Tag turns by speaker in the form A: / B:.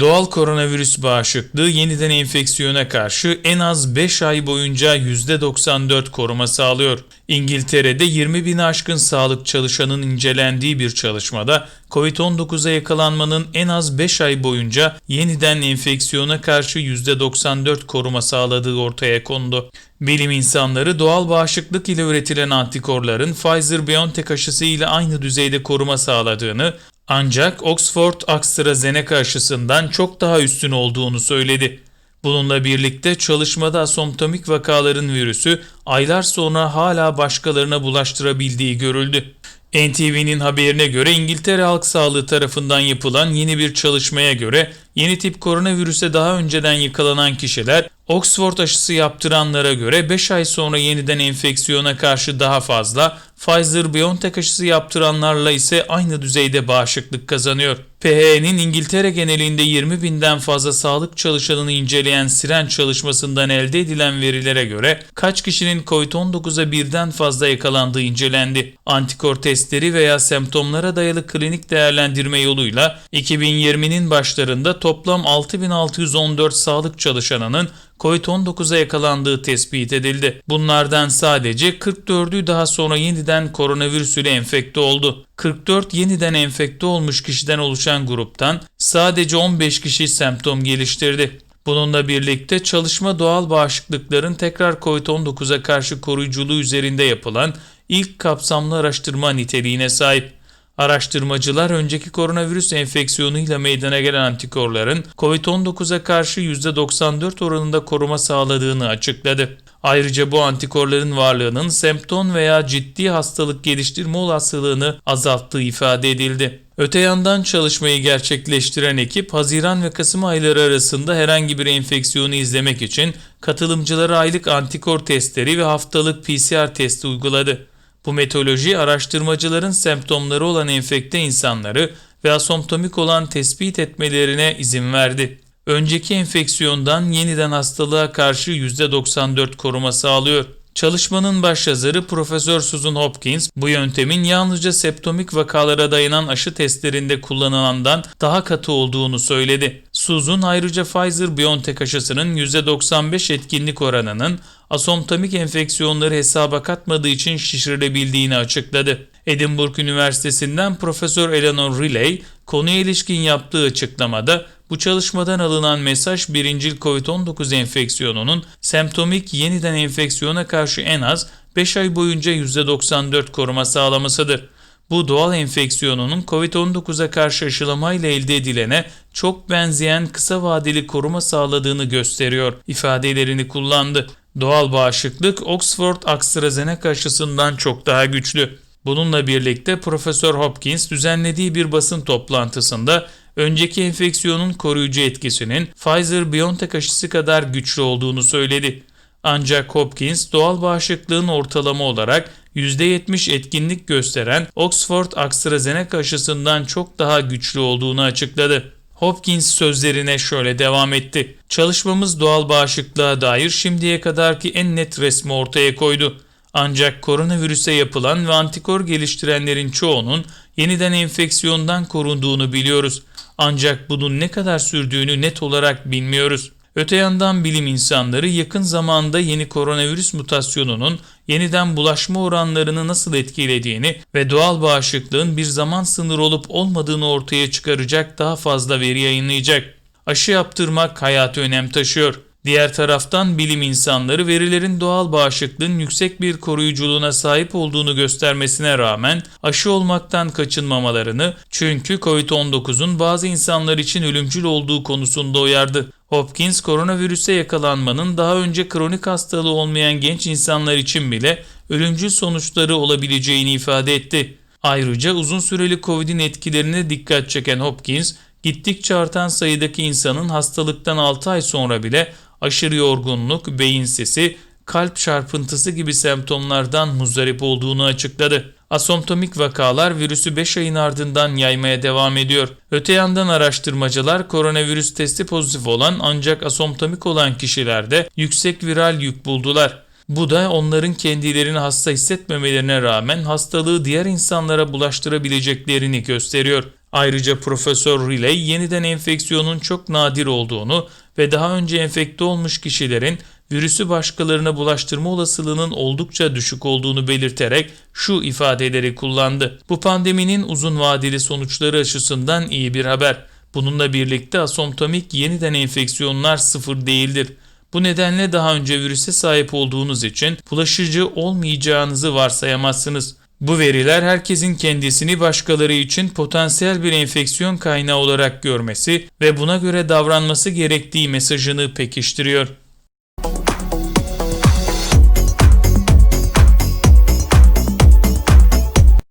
A: Doğal koronavirüs bağışıklığı yeniden enfeksiyona karşı en az 5 ay boyunca %94 koruma sağlıyor. İngiltere'de 20 bin aşkın sağlık çalışanın incelendiği bir çalışmada COVID-19'a yakalanmanın en az 5 ay boyunca yeniden enfeksiyona karşı %94 koruma sağladığı ortaya kondu. Bilim insanları doğal bağışıklık ile üretilen antikorların Pfizer-BioNTech aşısı ile aynı düzeyde koruma sağladığını ancak Oxford AstraZeneca aşısından çok daha üstün olduğunu söyledi. Bununla birlikte çalışmada asomptomik vakaların virüsü aylar sonra hala başkalarına bulaştırabildiği görüldü. NTV'nin haberine göre İngiltere Halk Sağlığı tarafından yapılan yeni bir çalışmaya göre yeni tip koronavirüse daha önceden yakalanan kişiler Oxford aşısı yaptıranlara göre 5 ay sonra yeniden enfeksiyona karşı daha fazla, Pfizer-BioNTech aşısı yaptıranlarla ise aynı düzeyde bağışıklık kazanıyor. PH'nin İngiltere genelinde 20 binden fazla sağlık çalışanını inceleyen Siren çalışmasından elde edilen verilere göre kaç kişinin COVID-19'a birden fazla yakalandığı incelendi. Antikor testleri veya semptomlara dayalı klinik değerlendirme yoluyla 2020'nin başlarında toplam 6614 sağlık çalışanının COVID-19'a yakalandığı tespit edildi. Bunlardan sadece 44'ü daha sonra yeniden koronavirüs ile enfekte oldu. 44 yeniden enfekte olmuş kişiden oluşan gruptan sadece 15 kişi semptom geliştirdi. Bununla birlikte çalışma doğal bağışıklıkların tekrar COVID-19'a karşı koruyuculuğu üzerinde yapılan ilk kapsamlı araştırma niteliğine sahip. Araştırmacılar önceki koronavirüs enfeksiyonuyla meydana gelen antikorların COVID-19'a karşı %94 oranında koruma sağladığını açıkladı. Ayrıca bu antikorların varlığının semptom veya ciddi hastalık geliştirme olasılığını azalttığı ifade edildi. Öte yandan çalışmayı gerçekleştiren ekip Haziran ve Kasım ayları arasında herhangi bir enfeksiyonu izlemek için katılımcılara aylık antikor testleri ve haftalık PCR testi uyguladı. Bu metodoloji araştırmacıların semptomları olan enfekte insanları ve asomptomik olan tespit etmelerine izin verdi. Önceki enfeksiyondan yeniden hastalığa karşı %94 koruma sağlıyor. Çalışmanın başyazarı Profesör Susan Hopkins bu yöntemin yalnızca septomik vakalara dayanan aşı testlerinde kullanılandan daha katı olduğunu söyledi. Susan ayrıca Pfizer-BioNTech aşısının %95 etkinlik oranının asomptomik enfeksiyonları hesaba katmadığı için şişirilebildiğini açıkladı. Edinburgh Üniversitesi'nden Profesör Eleanor Riley konuya ilişkin yaptığı açıklamada bu çalışmadan alınan mesaj birincil COVID-19 enfeksiyonunun semptomik yeniden enfeksiyona karşı en az 5 ay boyunca %94 koruma sağlamasıdır. Bu doğal enfeksiyonunun COVID-19'a karşı aşılamayla elde edilene çok benzeyen kısa vadeli koruma sağladığını gösteriyor ifadelerini kullandı. Doğal bağışıklık Oxford AstraZeneca aşısından çok daha güçlü. Bununla birlikte Profesör Hopkins düzenlediği bir basın toplantısında önceki enfeksiyonun koruyucu etkisinin Pfizer-BioNTech aşısı kadar güçlü olduğunu söyledi. Ancak Hopkins doğal bağışıklığın ortalama olarak %70 etkinlik gösteren Oxford AstraZeneca aşısından çok daha güçlü olduğunu açıkladı. Hopkins sözlerine şöyle devam etti. Çalışmamız doğal bağışıklığa dair şimdiye kadarki en net resmi ortaya koydu. Ancak koronavirüse yapılan ve antikor geliştirenlerin çoğunun yeniden enfeksiyondan korunduğunu biliyoruz. Ancak bunun ne kadar sürdüğünü net olarak bilmiyoruz. Öte yandan bilim insanları yakın zamanda yeni koronavirüs mutasyonunun yeniden bulaşma oranlarını nasıl etkilediğini ve doğal bağışıklığın bir zaman sınırı olup olmadığını ortaya çıkaracak daha fazla veri yayınlayacak. Aşı yaptırmak hayatı önem taşıyor. Diğer taraftan bilim insanları verilerin doğal bağışıklığın yüksek bir koruyuculuğuna sahip olduğunu göstermesine rağmen aşı olmaktan kaçınmamalarını çünkü COVID-19'un bazı insanlar için ölümcül olduğu konusunda uyardı. Hopkins koronavirüse yakalanmanın daha önce kronik hastalığı olmayan genç insanlar için bile ölümcül sonuçları olabileceğini ifade etti. Ayrıca uzun süreli Covid'in etkilerine dikkat çeken Hopkins, gittikçe artan sayıdaki insanın hastalıktan 6 ay sonra bile aşırı yorgunluk, beyin sesi, kalp çarpıntısı gibi semptomlardan muzdarip olduğunu açıkladı. Asomptomik vakalar virüsü 5 ayın ardından yaymaya devam ediyor. Öte yandan araştırmacılar koronavirüs testi pozitif olan ancak asomptomik olan kişilerde yüksek viral yük buldular. Bu da onların kendilerini hasta hissetmemelerine rağmen hastalığı diğer insanlara bulaştırabileceklerini gösteriyor. Ayrıca Profesör Riley yeniden enfeksiyonun çok nadir olduğunu ve daha önce enfekte olmuş kişilerin virüsü başkalarına bulaştırma olasılığının oldukça düşük olduğunu belirterek şu ifadeleri kullandı. Bu pandeminin uzun vadeli sonuçları açısından iyi bir haber. Bununla birlikte asomptomik yeniden enfeksiyonlar sıfır değildir. Bu nedenle daha önce virüse sahip olduğunuz için bulaşıcı olmayacağınızı varsayamazsınız. Bu veriler herkesin kendisini başkaları için potansiyel bir enfeksiyon kaynağı olarak görmesi ve buna göre davranması gerektiği mesajını pekiştiriyor.